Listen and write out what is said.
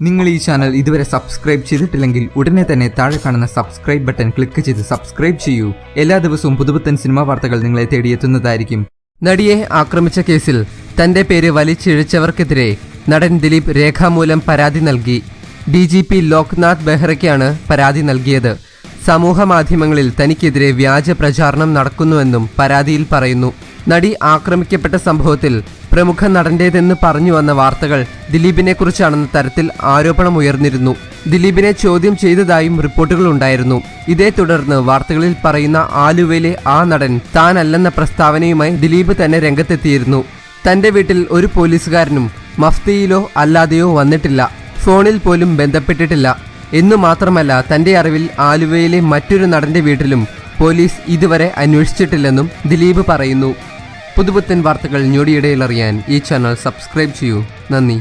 നിങ്ങൾ ഈ ചാനൽ ഇതുവരെ സബ്സ്ക്രൈബ് ചെയ്തിട്ടില്ലെങ്കിൽ ഉടനെ തന്നെ താഴെ കാണുന്ന സബ്സ്ക്രൈബ് ബട്ടൺ ക്ലിക്ക് ചെയ്ത് സബ്സ്ക്രൈബ് ചെയ്യൂ. എല്ലാ ദിവസവും പുതുപുത്തൻ സിനിമാ വാർത്തകൾ നിങ്ങളെ തേടിയെത്തുന്നതായിരിക്കും നടിയെ ആക്രമിച്ച കേസിൽ തന്റെ പേര് വലിച്ചിഴച്ചവർക്കെതിരെ നടൻ ദിലീപ് രേഖാമൂലം പരാതി നൽകി. ഡി ജി പി ലോക്നാഥ് ബെഹ്റയ്ക്കാണ് പരാതി നൽകിയത്. സമൂഹ മാധ്യമങ്ങളിൽ തനിക്കെതിരെ വ്യാജ പ്രചാരണം നടക്കുന്നുവെന്നും പരാതിയിൽ പറയുന്നു. നടി ആക്രമിക്കപ്പെട്ട സംഭവത്തിൽ പ്രമുഖ നടന്റേതെന്ന് പറഞ്ഞു വന്ന വാർത്തകൾ ദിലീപിനെ കുറിച്ചാണെന്ന തരത്തിൽ ആരോപണമുയർന്നിരുന്നു ദിലീപിനെ ചോദ്യം ചെയ്തതായും റിപ്പോർട്ടുകൾ ഉണ്ടായിരുന്നു. ഇതേ തുടർന്ന് വാർത്തകളിൽ പറയുന്ന ആലുവയിലെ ആ നടൻ താനല്ലെന്ന പ്രസ്താവനയുമായി ദിലീപ് തന്നെ രംഗത്തെത്തിയിരുന്നു. തന്റെ വീട്ടിൽ ഒരു പോലീസുകാരനും മഫ്തിയിലോ അല്ലാതെയോ വന്നിട്ടില്ല. ഫോണിൽ പോലും ബന്ധപ്പെട്ടിട്ടില്ല. എന്നു മാത്രമല്ല തന്റെ അറിവിൽ ആലുവയിലെ മറ്റൊരു നടന്റെ വീട്ടിലും പോലീസ് ഇതുവരെ അന്വേഷിച്ചിട്ടില്ലെന്നും ദിലീപ് പറയുന്നു. പുതുപുത്തൻ വാർത്തകൾ ഞൊടിയിടയിൽ അറിയാൻ ഈ ചാനൽ സബ്സ്ക്രൈബ് ചെയ്യൂ. നന്ദി.